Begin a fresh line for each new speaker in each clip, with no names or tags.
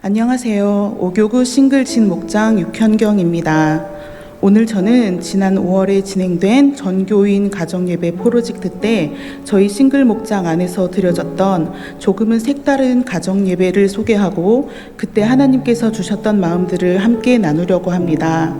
안녕하세요. 오교구 싱글 진 목장 육현경입니다. 오늘 저는 지난 5월에 진행된 전교인 가정예배 프로젝트 때 저희 싱글 목장 안에서 드려졌던 조금은 색다른 가정예배를 소개하고 그때 하나님께서 주셨던 마음들을 함께 나누려고 합니다.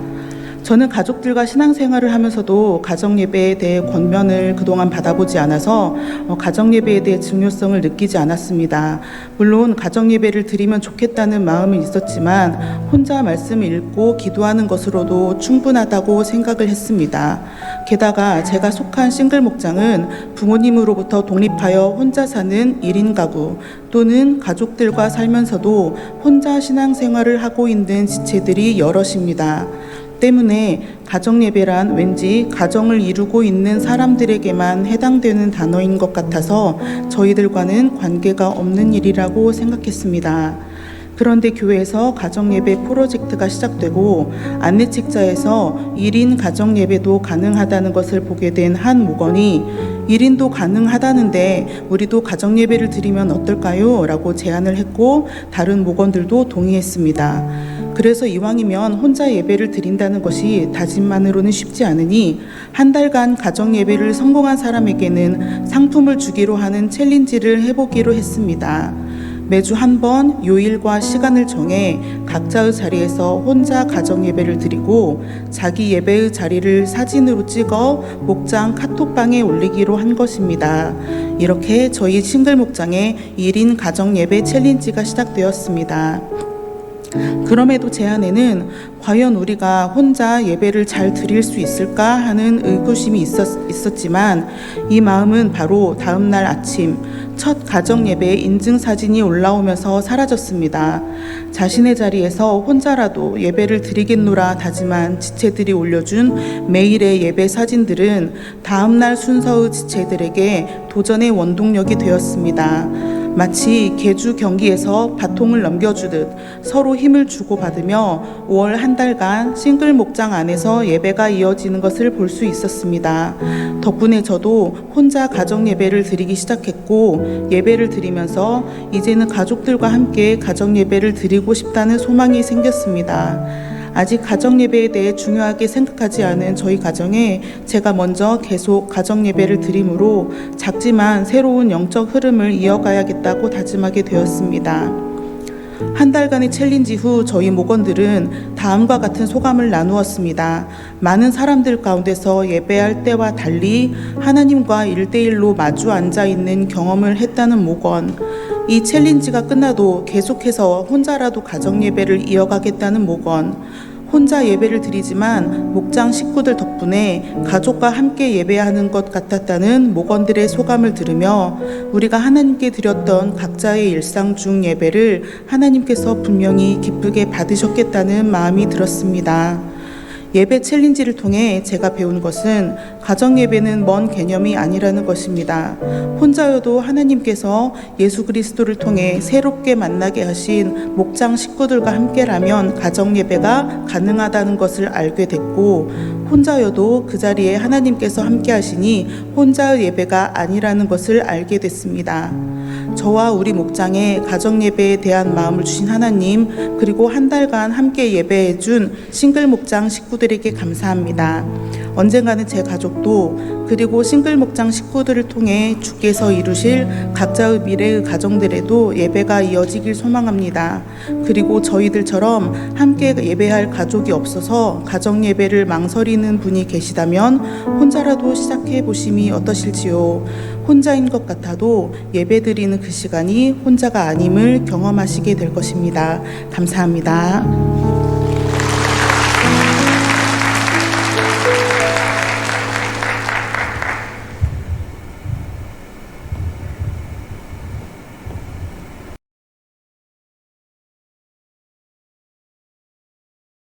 저는 가족들과 신앙생활을 하면서도 가정예배에 대해 권면을 그동안 받아보지 않아서 어, 가정예배에 대해 중요성을 느끼지 않았습니다. 물론 가정예배를 드리면 좋겠다는 마음은 있었지만 혼자 말씀을 읽고 기도하는 것으로도 충분하다고 생각을 했습니다. 게다가 제가 속한 싱글 목장은 부모님으로부터 독립하여 혼자 사는 1인 가구 또는 가족들과 살면서도 혼자 신앙생활을 하고 있는 지체들이 여럿입니다. 때문에 가정예배란 왠지 가정을 이루고 있는 사람들에게만 해당되는 단어인 것 같아서 저희들과는 관계가 없는 일이라고 생각했습니다. 그런데 교회에서 가정예배 프로젝트가 시작되고 안내책자에서 1인 가정예배도 가능하다는 것을 보게 된 한 목원이 1인도 가능하다는데 우리도 가정예배를 드리면 어떨까요? 라고 제안을 했고 다른 목원들도 동의했습니다. 그래서 이왕이면 혼자 예배를 드린다는 것이 다짐만으로는 쉽지 않으니 한 달간 가정 예배를 성공한 사람에게는 상품을 주기로 하는 챌린지를 해보기로 했습니다. 매주 한 번 요일과 시간을 정해 각자의 자리에서 혼자 가정 예배를 드리고 자기 예배의 자리를 사진으로 찍어 목장 카톡방에 올리기로 한 것입니다. 이렇게 저희 싱글 목장의 1인 가정 예배 챌린지가 시작되었습니다. 그럼에도 제 안에는 과연 우리가 혼자 예배를 잘 드릴 수 있을까 하는 의구심이 있었, 있었지만 이 마음은 바로 다음 날 아침 첫 가정 예배 인증 사진이 올라오면서 사라졌습니다. 자신의 자리에서 혼자라도 예배를 드리겠노라 다짐한 지체들이 올려준 매일의 예배 사진들은 다음 날 순서의 지체들에게 도전의 원동력이 되었습니다. 마치 개주 경기에서 바통을 넘겨주듯 서로 힘을 주고받으며 5월 한 달간 싱글 목장 안에서 예배가 이어지는 것을 볼 수 있었습니다. 덕분에 저도 혼자 가정 예배를 드리기 시작했고 예배를 드리면서 이제는 가족들과 함께 가정 예배를 드리고 싶다는 소망이 생겼습니다. 아직 가정 예배에 대해 중요하게 생각하지 않은 저희 가정에 제가 먼저 계속 가정 예배를 드림으로 작지만 새로운 영적 흐름을 이어가야겠다고 다짐하게 되었습니다. 한 달간의 챌린지 후 저희 목원들은 다음과 같은 소감을 나누었습니다. 많은 사람들 가운데서 예배할 때와 달리 하나님과 일대일로 마주 앉아 있는 경험을 했다는 목원. 이 챌린지가 끝나도 계속해서 혼자라도 가정 예배를 이어가겠다는 목원. 혼자 예배를 드리지만 목장 식구들 덕분에 가족과 함께 예배하는 것 같았다는 목원들의 소감을 들으며 우리가 하나님께 드렸던 각자의 일상 중 예배를 하나님께서 분명히 기쁘게 받으셨겠다는 마음이 들었습니다. 예배 챌린지를 통해 제가 배운 것은 가정 예배는 먼 개념이 아니라는 것입니다. 혼자여도 하나님께서 예수 그리스도를 통해 새롭게 만나게 하신 목장 식구들과 함께라면 가정 예배가 가능하다는 것을 알게 됐고 혼자여도 그 자리에 하나님께서 함께 하시니 혼자의 예배가 아니라는 것을 알게 됐습니다. 저와 우리 목장에 가정 예배에 대한 마음을 주신 하나님 그리고 한 달간 함께 예배해 준 싱글 목장 식구들에게 감사합니다. 언젠가는 제 가족도 그리고 싱글 목장 식구들을 통해 주께서 이루실 각자의 미래의 가정들에도 예배가 이어지길 소망합니다. 그리고 저희들처럼 함께 예배할 가족이 없어서 가정 예배를 망설이는 분이 계시다면 혼자라도 시작해 보심이 어떠실지요. 혼자인 것 같아도 예배 드리는 그 시간이 혼자가 아님을 경험하시게 될 것입니다. 감사합니다.